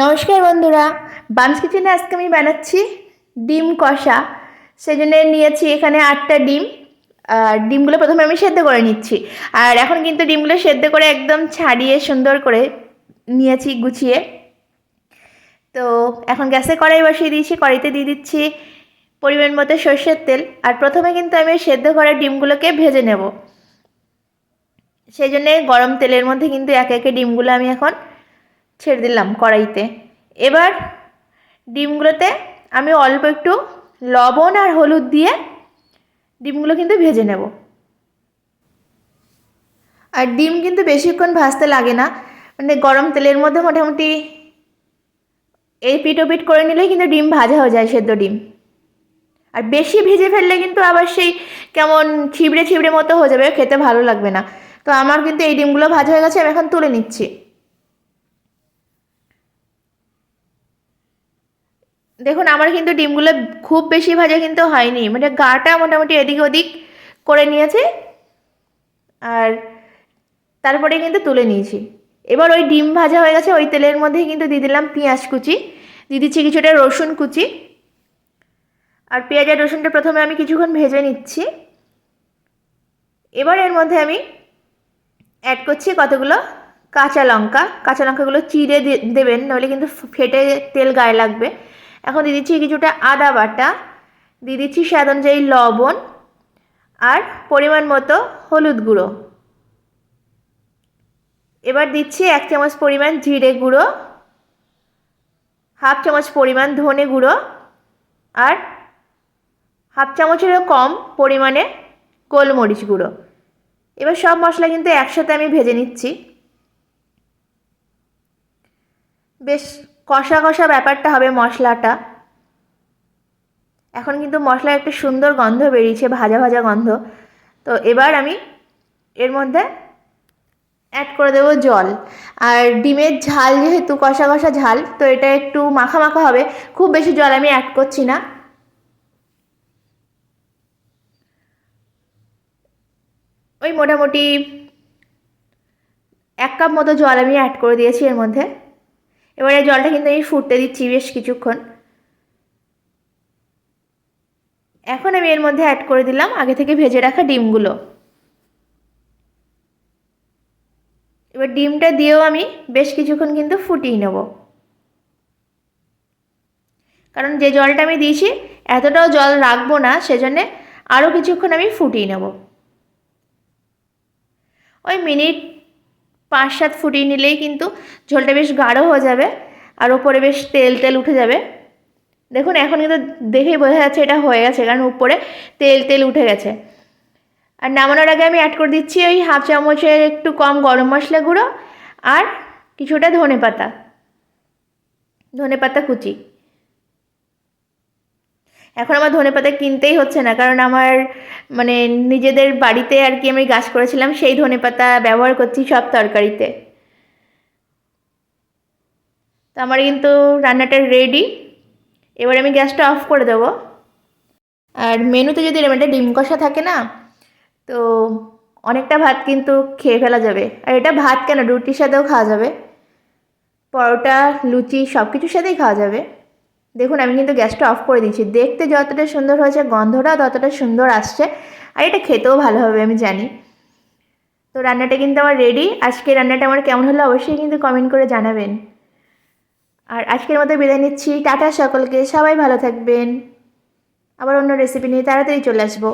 নমস্কার বন্ধুরা বামস কিচেনে আজকে আমি বানাচ্ছি ডিম কষা। সেজন্য নিয়েছি এখানে আটটা ডিম। আর ডিমগুলো প্রথমে আমি সেদ্ধ করে নিচ্ছি। আর এখন কিন্তু ডিমগুলো সেদ্ধ করে একদম ছাড়িয়ে সুন্দর করে নিয়েছি গুছিয়ে। তো এখন গ্যাসে কড়াই বসিয়ে দিয়েছি, কড়াইতে দিয়ে দিচ্ছি পরিমাণ মতো সর্ষের তেল। আর প্রথমে কিন্তু আমি সেদ্ধ করা ডিমগুলোকে ভেজে নেব। সেই জন্যে গরম তেলের মধ্যে কিন্তু একে একে ডিমগুলো আমি এখন ছেড়ে দিলাম কড়াইতে। এবার ডিমগুলোতে আমি অল্প একটু লবণ আর হলুদ দিয়ে ডিমগুলো কিন্তু ভেজে নেব। আর ডিম কিন্তু বেশিক্ষণ ভাজতে লাগে না। মানে গরম তেলের মধ্যে মোটামুটি এই পিট পিট করে নিলেই কিন্তু ডিম ভাজা হয়ে যায় সেদ্ধ ডিম। আর বেশি ভেজে ফেললে কিন্তু আবার সেই কেমন ছিবড়ে ছিবড়ে মতো হয়ে যাবে, খেতে ভালো লাগবে না। তো আমার কিন্তু এই ডিমগুলো ভাজা হয়ে গেছে, আমি এখন তুলে নিচ্ছি। দেখুন, আমার কিন্তু ডিমগুলো খুব বেশি ভাজা কিন্তু হয়নি। মানে গাটা মোটামুটি এদিক ওদিক করে নিয়েছে। আর তারপরে কিন্তু তুলে নিয়েছি। এবার ওই ডিম ভাজা হয়ে গেছে, ওই তেলের মধ্যেই কিন্তু দিয়ে দিলাম পেঁয়াজ কুচি। দিয়ে দিচ্ছি কিছুটা রসুন কুচি। আর পেঁয়াজ আর রসুনটা প্রথমে আমি কিছুক্ষণ ভেজে নিচ্ছি। এবার এর মধ্যে আমি অ্যাড করছি কতগুলো? কাঁচা লঙ্কা। কাঁচা লঙ্কাগুলো চিড়ে দেবেন, নাহলে কিন্তু ফেটে তেল গায়ে লাগবে। এখন দিয়ে দিচ্ছি কিছুটা আদা বাটা। দিয়ে দিচ্ছি স্বাদ অনুযায়ী লবণ আর পরিমাণ মতো হলুদ গুঁড়ো। এবার দিচ্ছি এক চামচ পরিমাণ জিরে গুঁড়ো, হাফ চামচ পরিমাণ ধনে গুঁড়ো আর হাফ চামচেরও কম পরিমাণে গোলমরিচ গুঁড়ো। এবার সব মশলা কিন্তু একসাথে আমি ভেজে নিচ্ছি। বেশ কষা কষা ব্যাপারটা হবে মশলাটা। এখন কিন্তু মশলার একটা সুন্দর গন্ধ বেরিয়েছে, ভাজা ভাজা গন্ধ। তো এবার আমি এর মধ্যে অ্যাড করে দেবো জল। আর ডিমের ঝাল যেহেতু কষা কষা ঝাল, তো এটা একটু মাখা মাখা হবে। খুব বেশি জল আমি অ্যাড করছি না। ওই মোটামুটি এক কাপ মতো জল আমি অ্যাড করে দিয়েছি এর মধ্যে। এবার এই জলটা কিন্তু আমি ফুটতে দিচ্ছি বেশ কিছুক্ষণ। এখন আমি এর মধ্যে অ্যাড করে দিলাম আগে থেকে ভেজে রাখা ডিমগুলো। এবার ডিমটা দিয়েও আমি বেশ কিছুক্ষণ কিন্তু ফুটিয়ে নেব। কারণ যে জলটা আমি দিয়েছি, এতটাও জল রাখব না, সেজন্যে আরও কিছুক্ষণ আমি ফুটিয়ে নেব। ওই মিনিট পাঁচ সাত ফুটিয়ে নিলেই কিন্তু ঝোলটা বেশ গাঢ় হয়ে যাবে আর ওপরে বেশ তেল তেল উঠে যাবে। দেখুন, এখন কিন্তু দেখেই বোঝা যাচ্ছে এটা হয়ে গেছে, কারণ উপরে তেল তেল উঠে গেছে। আর নামানোর আগে আমি অ্যাড করে দিচ্ছি ওই হাফ চামচের একটু কম গরম মশলা গুঁড়ো আর কিছুটা ধনে পাতা ধনে পাতা কুচি। এখন আমার ধনে পাতা কিনতেই হচ্ছে না, কারণ আমার মানে নিজেদের বাড়িতে আর কি আমি গাছ করেছিলাম, সেই ধনে পাতা ব্যবহার করছি সব তরকারিতে। তো আমার কিন্তু রান্নাটা রেডি এবার আমি গ্যাসটা অফ করে দেবো। আর মেনুতে যদি এরকম একটা ডিম কষা থাকে না, তো অনেকটা ভাত কিন্তু খেয়ে ফেলা যাবে। আর এটা ভাত কেন? রুটির সাথেও খাওয়া যাবে। পরোটা, লুচি সব কিছুর সাথেই খাওয়া যাবে। দেখুন, আমি কিন্তু গ্যাসটা অফ করে দিচ্ছি দেখতে যতটা সুন্দর হয়েছে গন্ধটা ততটা সুন্দর আসছে। আর এটা খেতেও ভালো হবে, আমি জানি। তো রান্নাটা কিন্তু আমার রেডি আজকে রান্নাটা আমার কেমন হলো অবশ্যই কিন্তু কমেন্ট করে জানাবেন। আর আজকের মতো বিদায় নিচ্ছি। টাটা সকলকে। সবাই ভালো থাকবেন। আবার অন্য রেসিপি নিয়ে তাড়াতাড়ি চলে আসব।